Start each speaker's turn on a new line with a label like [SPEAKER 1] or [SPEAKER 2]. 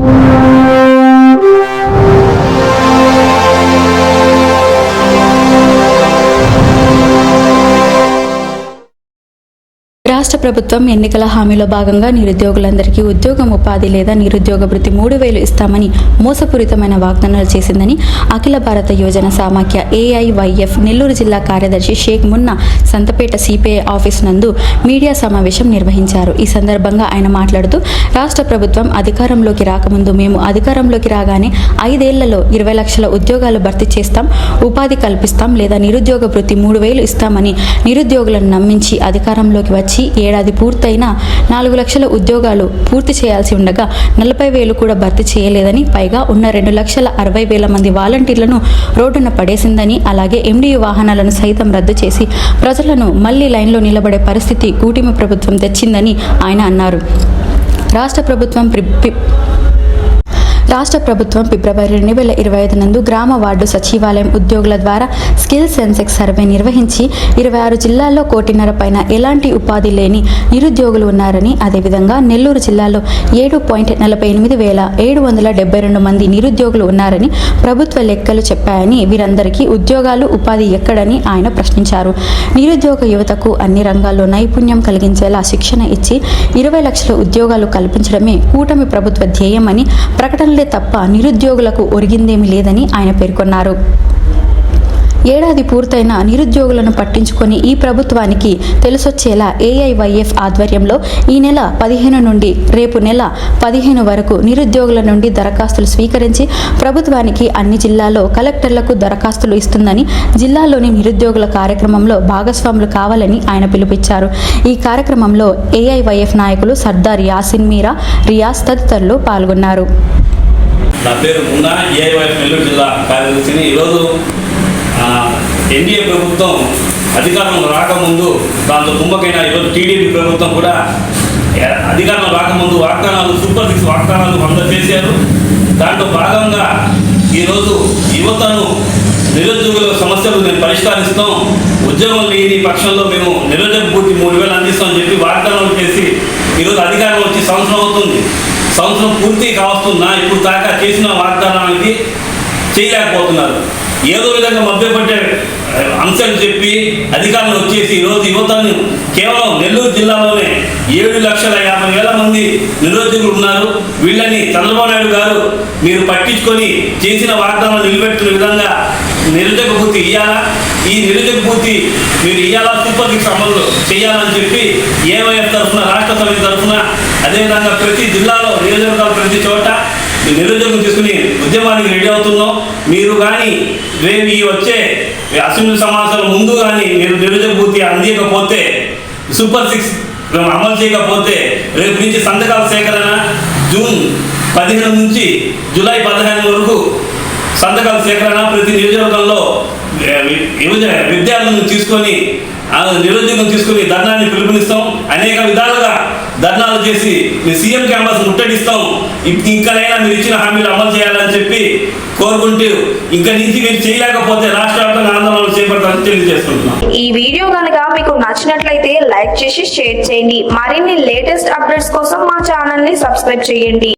[SPEAKER 1] you. రాష్ట్ర ప్రభుత్వం ఎన్నికల హామీలో భాగంగా నిరుద్యోగులందరికీ ఉద్యోగం ఉపాధి లేదా నిరుద్యోగ వృత్తి మూడు వేలు ఇస్తామని మోసపూరితమైన వాగ్దానాలు చేసిందని అఖిల భారత యోజన సామాఖ్య ఏఐవైఎఫ్ నెల్లూరు జిల్లా కార్యదర్శి షేక్ మున్నా సంతపేట సిపిఐ ఆఫీస్ నందు మీడియా సమావేశం నిర్వహించారు. ఈ సందర్భంగా ఆయన మాట్లాడుతూ రాష్ట్ర ప్రభుత్వం అధికారంలోకి రాకముందు మేము అధికారంలోకి రాగానే ఐదేళ్ళలో ఇరవై లక్షల ఉద్యోగాలు భర్తీ చేస్తాం ఉపాధి కల్పిస్తాం లేదా నిరుద్యోగ వృత్తి మూడు వేలు ఇస్తామని నిరుద్యోగులను నమ్మించి అధికారంలోకి వచ్చి ఏడాది పూర్తయినా నాలుగు లక్షల ఉద్యోగాలు పూర్తి చేయాల్సి ఉండగా నలభై వేలు కూడా భర్తీ చేయలేదని పైగా ఉన్న రెండు లక్షల అరవై వేల మంది వాలంటీర్లను రోడ్డున పడేసిందని అలాగే ఎండియు వాహనాలను సైతం రద్దు చేసి ప్రజలను మళ్ళీ లైన్లో నిలబడే పరిస్థితి కూటమి ప్రభుత్వం తెచ్చిందని ఆయన అన్నారు. రాష్ట్ర ప్రభుత్వం రాష్ట్ర ప్రభుత్వం ఫిబ్రవరి రెండు వేల ఇరవై ఐదు నందు గ్రామ వార్డు సచివాలయం ఉద్యోగుల ద్వారా స్కిల్ సెన్సెక్స్ సర్వే నిర్వహించి ఇరవై ఆరు జిల్లాల్లో కోటిన్నర పైన ఎలాంటి ఉపాధి లేని నిరుద్యోగులు ఉన్నారని అదేవిధంగా నెల్లూరు జిల్లాలో ఏడు పాయింట్ నలభై ఎనిమిది వేల ఏడు వందల డెబ్బై రెండు మంది నిరుద్యోగులు ఉన్నారని ప్రభుత్వ లెక్కలు చెప్పాయని వీరందరికీ ఉద్యోగాలు ఉపాధి ఎక్కడని ఆయన ప్రశ్నించారు. నిరుద్యోగ యువతకు అన్ని రంగాల్లో నైపుణ్యం కలిగించేలా శిక్షణ ఇచ్చి ఇరవై లక్షల ఉద్యోగాలు కల్పించడమే కూటమి ప్రభుత్వ ధ్యేయమని ప్రకటనలు తప్ప నిరుద్యోగులకు ఒరిగిందేమీ లేదని ఆయన పేర్కొన్నారు. ఏడాది పూర్తయిన నిరుద్యోగులను పట్టించుకొని ఈ ప్రభుత్వానికి తెలిసొచ్చేలా ఏఐవైఎఫ్ ఆధ్వర్యంలో ఈ నెల పదిహేను నుండి రేపు నెల పదిహేను వరకు నిరుద్యోగుల నుండి దరఖాస్తులు స్వీకరించి ప్రభుత్వానికి అన్ని జిల్లాల్లో కలెక్టర్లకు దరఖాస్తులు ఇస్తుందని జిల్లాలోని నిరుద్యోగుల కార్యక్రమంలో భాగస్వాములు కావాలని ఆయన పిలుపిచ్చారు ఈ కార్యక్రమంలో ఏఐవైఎఫ్ నాయకులు సర్దార్ యాసిన్ మీరా రియాజ్ తదితరులు పాల్గొన్నారు.
[SPEAKER 2] నా పేరు మున్నా ఏఐవైఎఫ్ నెల్లూరు జిల్లా కార్యదర్శిని. ఈరోజు ఎన్డీఏ ప్రభుత్వం అధికారంలో రాకముందు దాంతో కుమ్మకైన ఈరోజు టీడీపీ ప్రభుత్వం కూడా అధికారం రాకముందు వాగ్దానాలు సూపర్ సిక్స్ వాగ్దానాలు వంద చేశారు. దాంట్లో భాగంగా ఈరోజు యువతను నిరుద్యోగుల సమస్యలు మేము పరిష్కరిస్తాం. ఉద్యోగం లేని పక్షంలో మేము నిరుద్యోగ పూర్తి మూడు వేలు అందిస్తామని చెప్పి వాగ్దానాలు చేసి ఈరోజు అధికారం వచ్చి సంవత్సరం అవుతుంది. సంవత్సరం పూర్తి కావస్తున్నా ఇప్పుడు దాకా చేసిన వాగ్దానానికి చేయలేకపోతున్నారు. ఏదో విధంగా మభ్యపడ్డే అంశాలు చెప్పి అధికారులు వచ్చేసి ఈరోజు యువతను కేవలం నెల్లూరు జిల్లాలోనే ఏడు లక్షల యాభై వేల మంది నిరుద్యోగులు ఉన్నారు. వీళ్ళని చంద్రబాబు నాయుడు గారు మీరు పట్టించుకొని చేసిన వాగ్దానాలు నిలబెట్టిన విధంగా నిరుద్యోగ పూర్తి ఇవ్వాలా ఈ నిరుద్యోగ పూర్తి మీరు ఇయ్యాలా? సూపర్ సిక్స్ అమలు చేయాలని చెప్పి ఏవైఎఫ్ తరఫున రాష్ట్ర సమితి తరఫున అదేవిధంగా ప్రతి జిల్లాలో నియోజకవర్గాలు ప్రతి చోట ఈ నిరుద్యోగం తీసుకుని ఉద్యమానికి రెడీ అవుతున్నాం. మీరు కానీ రేపు ఈ వచ్చే అసెంబ్లీ సమావేశాల ముందు కానీ మీరు నిరుద్యోగ పూర్తి అందించకపోతే సూపర్ సిక్స్ మేము అమలు చేయకపోతే రేపు నుంచి సంతకాల సేకరణ జూన్ పదిహేను నుంచి జూలై పదిహేను వరకు సంతకాల సేకరణ ప్రతి నియోజకవర్గంలో విద్యార్థులను తీసుకొని నిరుద్యోగం తీసుకొని ధర్నాన్ని పిలుపునిస్తాం. అనేక విధాలుగా ధర్నాలు చేసి మీ సీఎం క్యాంపస్ ముట్టడిస్తాం. ఇంకనైనా మీరు ఇచ్చిన హామీలు అమలు చేయాలని చెప్పి కోరుకుంటూ ఇంకా నుంచి మీరు చేయలేకపోతే రాష్ట్ర వ్యాప్తంగా ఆందోళనలు చేపడతారని తెలియజేస్తున్నాం
[SPEAKER 3] ఈ వీడియో కనుక మీకు నచ్చినట్లయితే లైక్ చేసి షేర్ చేయండి. మరిన్ని లేటెస్ట్ అప్డేట్స్ కోసం మా ఛానల్ని సబ్స్క్రైబ్ చేయండి.